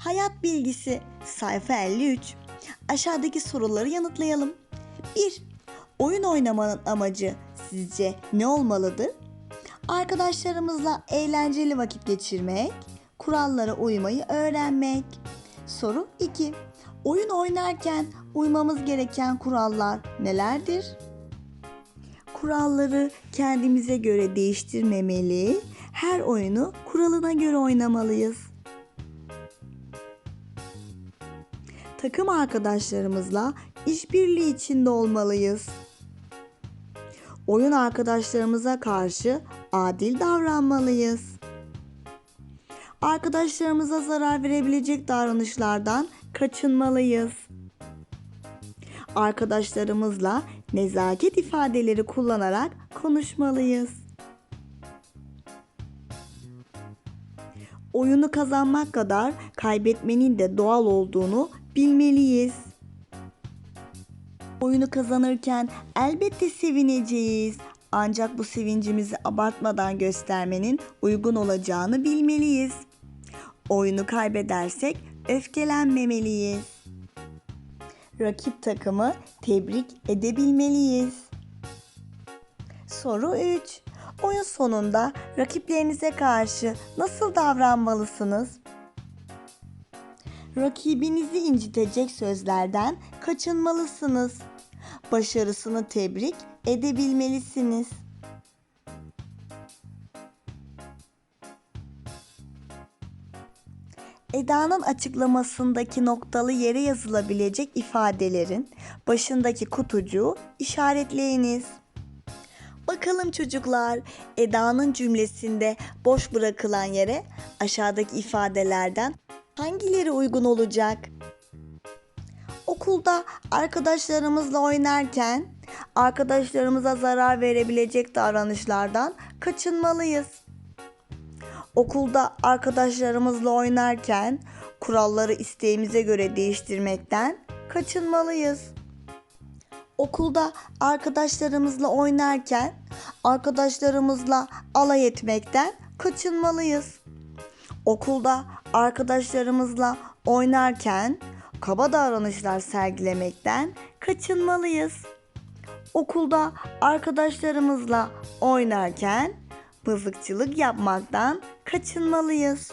Hayat bilgisi sayfa 53. Aşağıdaki soruları yanıtlayalım. 1. Oyun oynamanın amacı sizce ne olmalıdır? Arkadaşlarımızla eğlenceli vakit geçirmek, kurallara uymayı öğrenmek. Soru 2. Oyun oynarken uymamız gereken kurallar nelerdir? Kuralları kendimize göre değiştirmemeli, her oyunu kuralına göre oynamalıyız. Takım arkadaşlarımızla işbirliği içinde olmalıyız. Oyun arkadaşlarımıza karşı adil davranmalıyız. Arkadaşlarımıza zarar verebilecek davranışlardan kaçınmalıyız. Arkadaşlarımızla nezaket ifadeleri kullanarak konuşmalıyız. Oyunu kazanmak kadar kaybetmenin de doğal olduğunu bilmeliyiz. Oyunu kazanırken elbette sevineceğiz. Ancak bu sevincimizi abartmadan göstermenin uygun olacağını bilmeliyiz. Oyunu kaybedersek öfkelenmemeliyiz. Rakip takımı tebrik edebilmeliyiz. Soru 3. Oyun sonunda rakiplerinize karşı nasıl davranmalısınız? Rakibinizi incitecek sözlerden kaçınmalısınız. Başarısını tebrik edebilmelisiniz. Eda'nın açıklamasındaki noktalı yere yazılabilecek ifadelerin başındaki kutucuğu işaretleyiniz. Bakalım çocuklar, Eda'nın cümlesinde boş bırakılan yere aşağıdaki ifadelerden hangileri uygun olacak? Okulda arkadaşlarımızla oynarken arkadaşlarımıza zarar verebilecek davranışlardan kaçınmalıyız. Okulda arkadaşlarımızla oynarken kuralları isteğimize göre değiştirmekten kaçınmalıyız. Okulda arkadaşlarımızla oynarken arkadaşlarımızla alay etmekten kaçınmalıyız. Okulda arkadaşlarımızla oynarken kaba davranışlar sergilemekten kaçınmalıyız. Okulda arkadaşlarımızla oynarken mızıkçılık yapmaktan kaçınmalıyız.